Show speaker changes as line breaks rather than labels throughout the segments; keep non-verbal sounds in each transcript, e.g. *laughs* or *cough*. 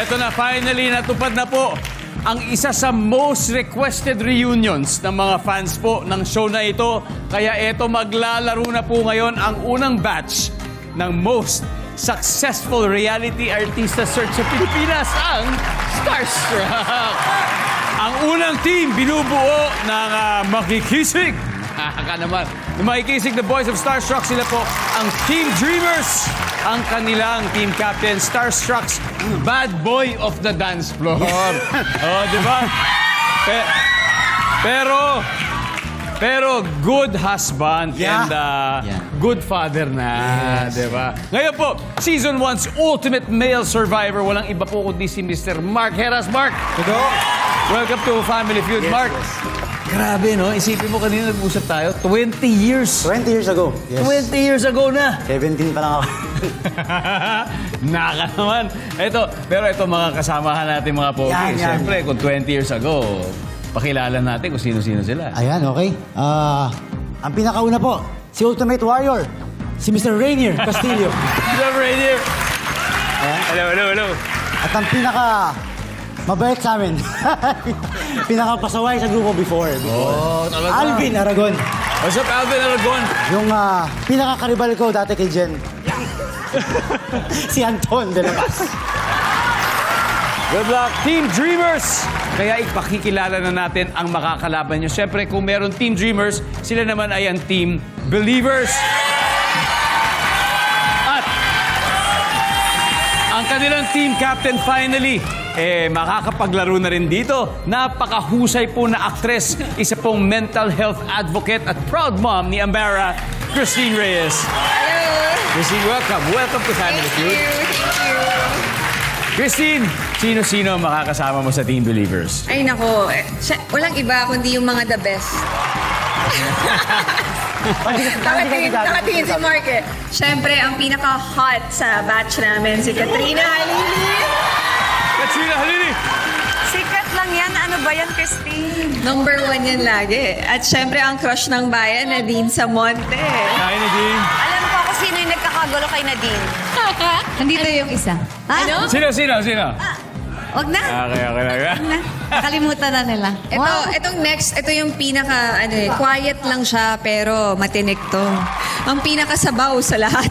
Eto na, finally, natupad na po ang isa sa most requested reunions ng mga fans po ng show na ito. Kaya eto, maglalaro na po ngayon ang unang batch ng most successful reality artista search sa Pilipinas, ang Starstruck. Ang unang team binubuo ng ah, makikisig. *laughs* Kaka naman. Yung makikisig na boys of Starstruck, sila po ang Team Dreamers. Ang kanilang team captain, Starstruck's bad boy of the dance floor. oh, di ba? Pe- pero, pero good husband
Yeah.
and uh,
Yeah.
good father na, di ba? Ngayon po, Season 1's ultimate male survivor, walang iba po kundi si Mr. Mark Heras. Mark, welcome to Family Feud.
Yes,
Mark,
yes.
grabe no, isipin mo kanina nag-usap tayo, 20 years.
20 years ago. Yes.
20 years ago na.
17 pa lang ako. *laughs*
Naka naman. Ito, pero ito mga kasamahan natin mga pogi.
Yan, yan.
Siyempre, kung 20 years ago, pakilala natin kung sino-sino sila.
Ayan, okay. Ah, ang pinakauna po, si Ultimate Warrior, si Mr. Rainier Castillo. *laughs*
Hello, Radio. Hello, hello, hello.
At ang pinaka mabait sa amin, *laughs* pinaka pasaway sa grupo before. before.
Oh, talaga.
Alvin Aragon.
What's up, Alvin Aragon?
Yung uh, pinaka karibal ko dati kay Jen. *laughs* si Anton de la Paz.
Good luck, Team Dreamers! Kaya ipakikilala na natin ang makakalaban nyo. Siyempre, kung meron Team Dreamers, sila naman ay ang Team Believers. At ang kanilang team captain finally, eh, makakapaglaro na rin dito. Napakahusay po na aktres, isa pong mental health advocate at proud mom ni Ambara, Christine Reyes.
Hello.
Christine, welcome. Welcome to Family
Thank you. Thank you.
Christine, sino-sino ang makakasama mo sa Team Believers?
Ay nako, eh, siya- walang iba kundi yung mga the best. Nakatingin, nakatingin si Mark eh. Siyempre, ang pinaka-hot sa batch namin, si Katrina Halili.
Katrina Halili!
Secret lang yan. Ano ba yan, Christine?
Number one yan lagi. At siyempre, ang crush ng bayan, Nadine Samonte.
Hi, Nadine.
Alam ko kung sino yung nagkakagulo kay Nadine.
Nandito yung isa.
Ano?
Sino, sino, sino?
Wag na.
Okay, okay, okay.
Nakalimutan na nila.
Ito,
Wow.
itong next, ito yung pinaka, ano eh, quiet lang siya, pero matinik to. Ang pinakasabaw sa lahat. *laughs*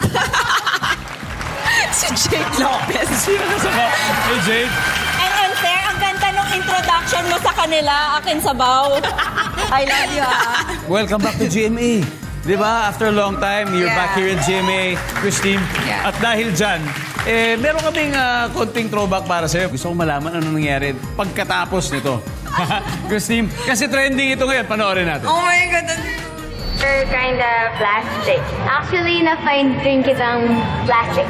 si Jake Lopez.
Sino kasama? Hey, Jade.
And unfair, ang ganda nung introduction mo sa kanila, akin sabaw. *laughs* I love you, ah.
Welcome back to GMA. Di ba? After a long time, you're
Yeah.
back here in GMA, Christine.
Yeah.
At dahil dyan, eh, meron kaming ah, konting throwback para sa'yo. Gusto kong malaman ano nangyari pagkatapos nito. *laughs* Christine, kasi trending ito ngayon. Panoorin natin.
Oh my God.
They're kind of plastic. Actually, na-find din kitang plastic.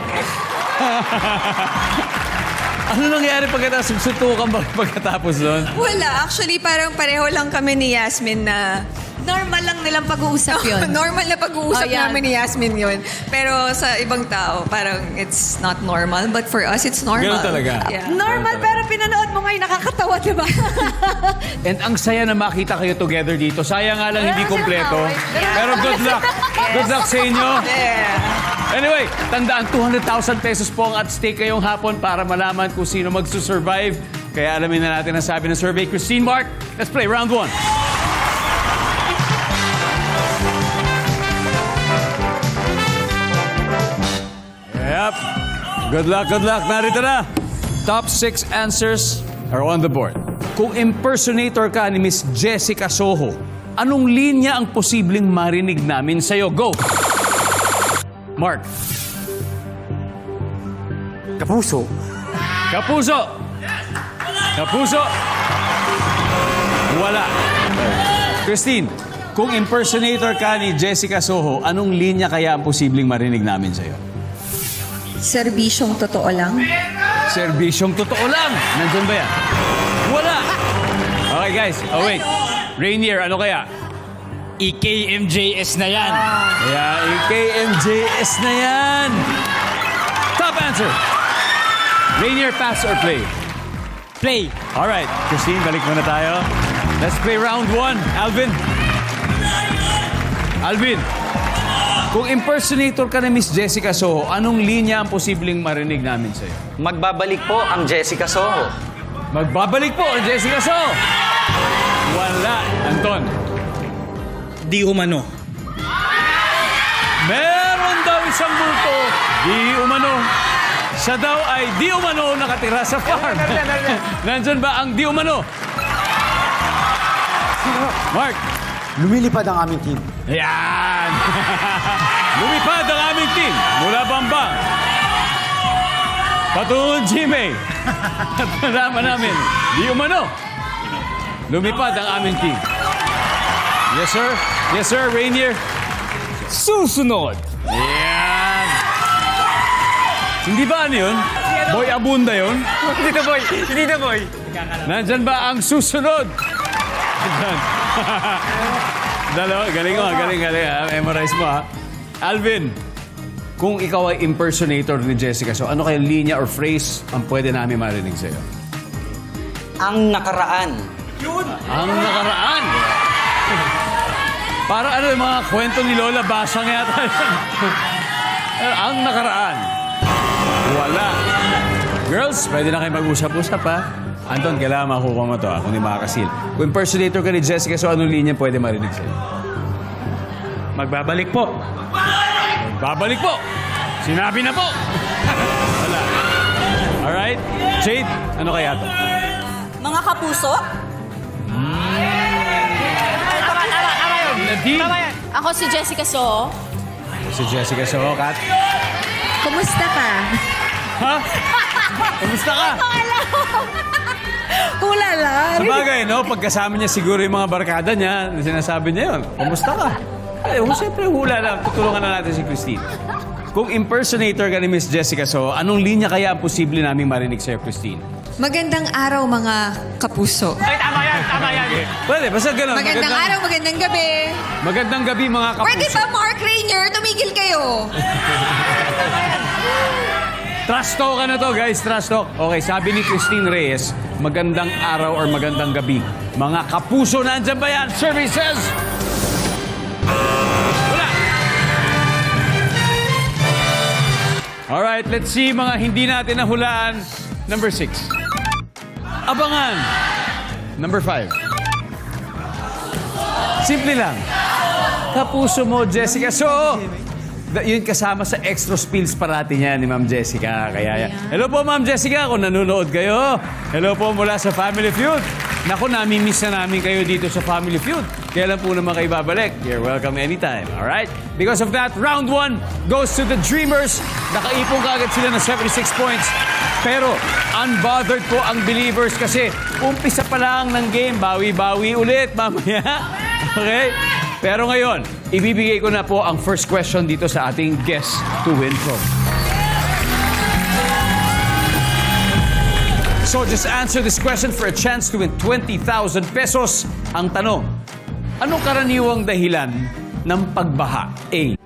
*laughs*
Ano nangyari pagkatapos? Sutukan ba pagkatapos doon?
Wala. Actually, parang pareho lang kami ni Yasmin na
Normal lang nilang pag-uusap *laughs* yun.
normal na pag-uusap
Oh, yan.
namin ni Yasmin yun. Pero sa ibang tao, parang it's not normal. But for us, it's normal.
Ganun talaga.
Yeah.
Normal, pero pinanood mo ngayon, nakakatawa, di ba? *laughs*
And ang saya na makita kayo together dito. Sayang nga lang hindi kompleto. Pero good luck. Good luck sa inyo.
Yeah.
Anyway, tandaan 200,000 pesos po ang at stake ngayong hapon para malaman kung sino magsusurvive. Kaya alamin na natin ang sabi ng survey. Christine Mark, let's play round one. Good luck, good luck. Narito na. Top six answers are on the board. Kung impersonator ka ni Miss Jessica Soho, anong linya ang posibleng marinig namin sa'yo? Go! Mark.
Kapuso.
Kapuso. Kapuso. Wala. Christine, kung impersonator ka ni Jessica Soho, anong linya kaya ang posibleng marinig namin sa'yo?
Serbisyong totoo lang.
Serbisyong totoo lang. Nandun ba yan? Wala. Okay, guys. Oh, wait. Rainier, ano kaya?
EKMJS na yan.
Kaya, KMJS na yan. Top answer. Rainier, pass or play?
Play.
Alright, Christine, balik muna tayo. Let's play round one. Alvin. Alvin. Kung impersonator ka ni Miss Jessica Soho, anong linya ang posibleng marinig namin sa'yo?
Magbabalik po ang Jessica Soho.
Magbabalik po ang Jessica Soho! Wala. Anton,
Di umano.
meron daw isang multo, di umano. Siya daw ay di umano nakatira sa farm. *laughs* Nandyan ba ang di umano? Mark,
Lumilipad ang aming team.
Yan! *laughs* Lumipad ang aming team mula Bambang. Patungong Gmail. *laughs* At nalaman namin, di umano. Lumipad ang aming team. Yes, sir. Yes, sir. Rainier. Susunod. Yan. Hindi ba ano yun? Boy Abunda yun? *laughs*
Hindi na boy! Hindi na boy!
Nandyan ba ang susunod? Nandyan. Dalawa, galing mo, ah, galing, galing. ah. Memorize mo, ha? Alvin, kung ikaw ay impersonator ni Jessica, so ano kayong linya or phrase ang pwede namin marinig sa'yo?
Ang nakaraan.
Ang nakaraan. Para ano yung mga kwento ni Lola Basang yata. *laughs* ang nakaraan. Wala. Girls, pwede na kayo mag-usap-usap ha. Anton, kailangan makukuha mo to ha, kung di makakasil. Kung impersonator ka ni Jessica, so anong linya pwede marinig sa'yo?
Magbabalik po.
Babalik po! Sinabi na po! Wala. Alright? Jade, ano kaya to?
Mga kapuso,
Nadine?
ako si Jessica So.
Si Jessica Sohokat.
Kumusta ka?
Ha? Kumusta ka?
Ulala.
Sa bagay, no? Pagkasama niya siguro yung mga barkada niya, sinasabi niya yun, kumusta ka? Eh, oh, siyempre, hula lang. Tutulungan na natin si Christine. Kung impersonator ka ni Miss Jessica So, anong linya kaya ang posible naming marinig sa'yo, Christine?
Magandang araw mga kapuso.
Pwede, basta gano'n.
Magandang araw, magandang gabi.
Magandang gabi, mga kapuso.
Pwede ba, Mark Rainier? Tumigil kayo. *laughs*
Trust talk ka na to, guys. Trust talk. Okay, sabi ni Christine Reyes, magandang araw or magandang gabi. Mga kapuso, nandyan ba yan? Services! Wala! Alright, let's see mga hindi natin nahulaan. Number six. Abangan. Number five. Simple lang. Kapuso mo, Jessica. So, yun kasama sa extra spills parati niya ni Ma'am Jessica. Kaya yan. Hello po, Ma'am Jessica, kung nanonood kayo. Hello po mula sa Family Feud. Naku, nami-miss na namin kayo dito sa Family Feud. Kailan po naman kayo babalik? You're welcome anytime, alright? Because of that, round one goes to the Dreamers. Nakaipong kaagad sila ng 76 points. Pero unbothered po ang believers kasi umpisa pa lang ng game. Bawi-bawi ulit mamaya. *laughs* Okay? Pero ngayon, ibibigay ko na po ang first question dito sa ating guest to win from. So just answer this question for a chance to win 20,000 pesos. Ang tanong, anong karaniwang dahilan ng pagbaha? A.